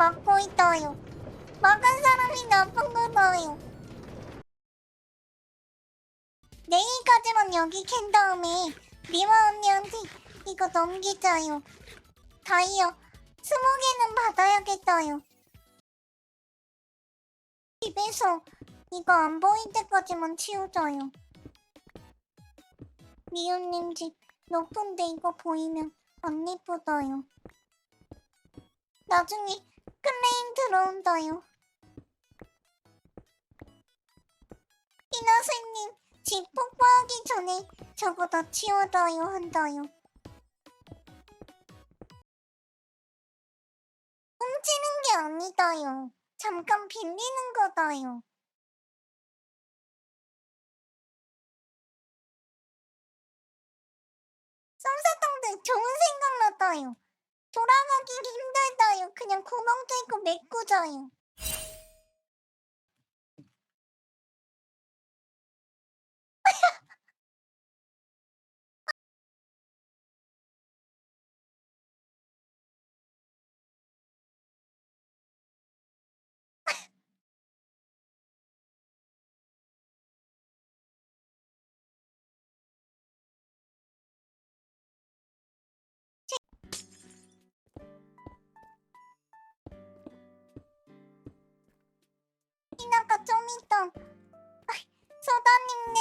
막고 있어요. 막은 사람이 나쁜 거다요. 내일까지만 여기 캔 다음에 리마 언니한테 이거 넘기자요. 다이어 스무 개는 받아야겠어요. 집에서 이거 안 보일 때까지만 치우자요. 미호님 집 높은데 이거 보이면 안 예쁘다요. 나중에 클레임 들어온다요. 이나세님 집 폭파하기 전에 저거 다 치워다요 한다요. 훔치는 게 아니다요. 잠깐 빌리는 거다요. 좋은 생각 났다요. 돌아가기 힘들다요. 그냥 구멍 뚫고 메꾸자요.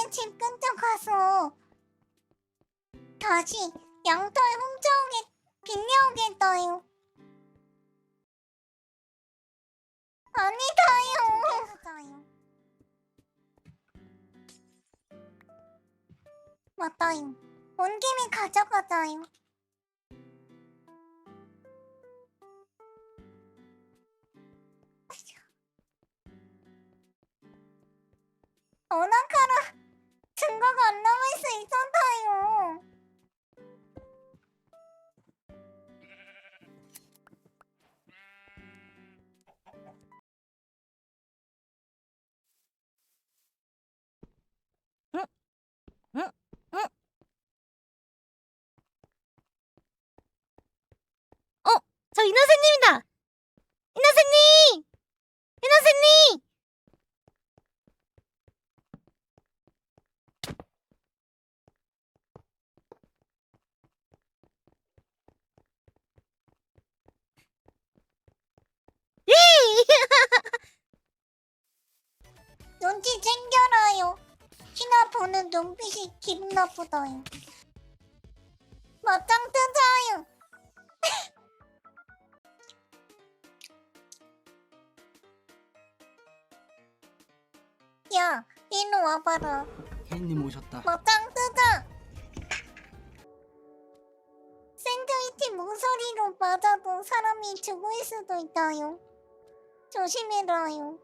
집 근처 가서 다시 양털 훔쳐오게 빌려오겠다요. 아니다요. 맞다요. 온 김에 가져가자요. 어나 저 이나세님이다! 이나세님! 이나세님! 예! 눈치 챙겨라요. 희나 보는 눈빛이 기분 나쁘다요. 맞짱 뜨자요. 야, 일로 와봐라. 혜인님 오셨다. 맞짱 뜨자. 샌드위치 모서리로 맞아도 사람이 죽을 수도 있다요. 조심해라요.